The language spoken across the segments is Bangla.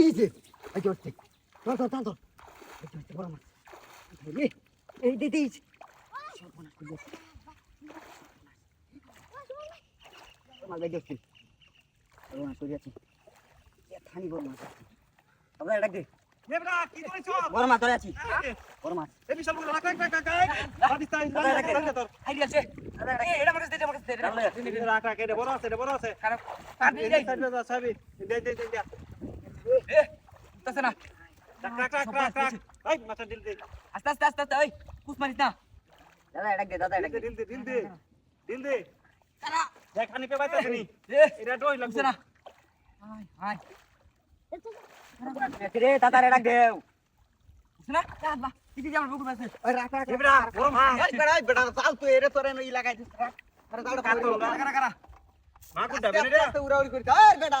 এই যে এই যে হচ্ছে। ধর ধর ধর এই যে হচ্ছে বড় মাছ। এই, এই দিদি সর্বনাশ করে দিয়েছে। মাছ বাইরে হচ্ছে সর্বনাশ করে। এ থানি বড় মাছ। আপনার এটা দে এবরা কি কইছ বড় মাছ ধরে আছি। বড় মাছ। এ বিশাল বড় রাখ রাখ রাখ রাখ পাকিস্তান আছে। এই এটা আমাকে দে আমাকে দে রাখ রাখ এটা বড় আছে এটা বড় আছে। খারাপ। এই সাবি দে দে দে দে। এ তাছে না রাখ রাখ রাখ রাখ রাখ আস্তে আস্তে আস্তে আস্তে ওই কুস মারিস না দাদা এটা দে দাদা এটা দিল দে দিল দে দিল দে তারা দেখ খানি পে বাইতে নি এ এটা ডই লাগছে না হাই হাই রে দাদা এটা দে কুস না কাট বা কিটি আমার বুক আছে ওই রাখ রাখ এবরা বড় মাছ এই বেড়া বেড়া চাল তুই এরে তোরে নই লাগাই দিস রাখ আরে দাদা কাটো কারা কারা মা কো ডাবে রে উড়া উড়ি করি এই বেড়া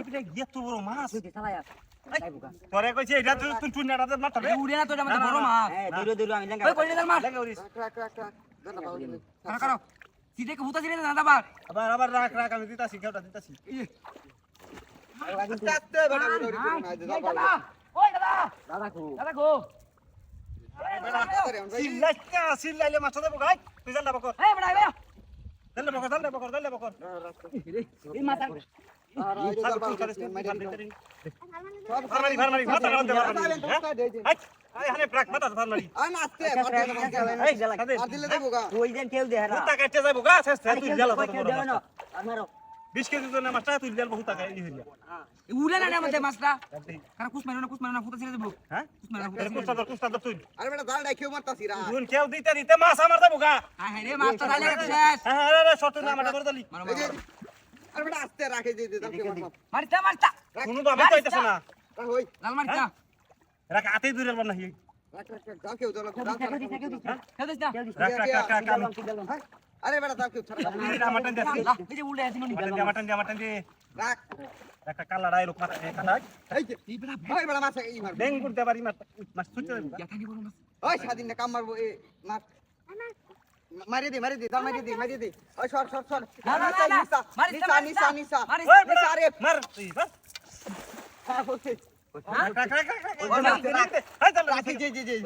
এটা গিয়া তো বড় মাছ। তোরে কইছি এটা তো তুই তুই নাটা মাছ তবে উড়ে না তোর আমাদের বড় মাছ। দূরে বিশ কেজি তো মাছটা তুই দিল বহুত টাকা এই হইয়া উড়ে না আমাদের মাছটা। কারণ কুছ মারো না কুছ মারো না ফুটা ছেড়ে দেব। হ্যাঁ? কুছ মারো না কুছ দর কুছ দর তুই। আরে বেটা দাল ডাই কেউ মারতাছি রা। কোন কেউ দিতে দিতে মাছ আমার দেবগা হ্যাঁ হ্যাঁ রে মাছটা দালে শেষ। হ্যাঁ আরে আরে শর্ত না মাটা করে দিলি আর বেটা আস্তে রাখে দিয়ে দূরে লাম না। আরে বেটা দাও একটা কালা ডাই মাছ এই মার ডেং পারি মার ওই স্বাধীন কাম মারবো এ মাছ। मारी दी दा मर्यादे मर्यादे और शॉट शॉट शॉट ना ना ना निशा निशा निशा निशा रे मर बस हाँ ओके हाँ जी जी जी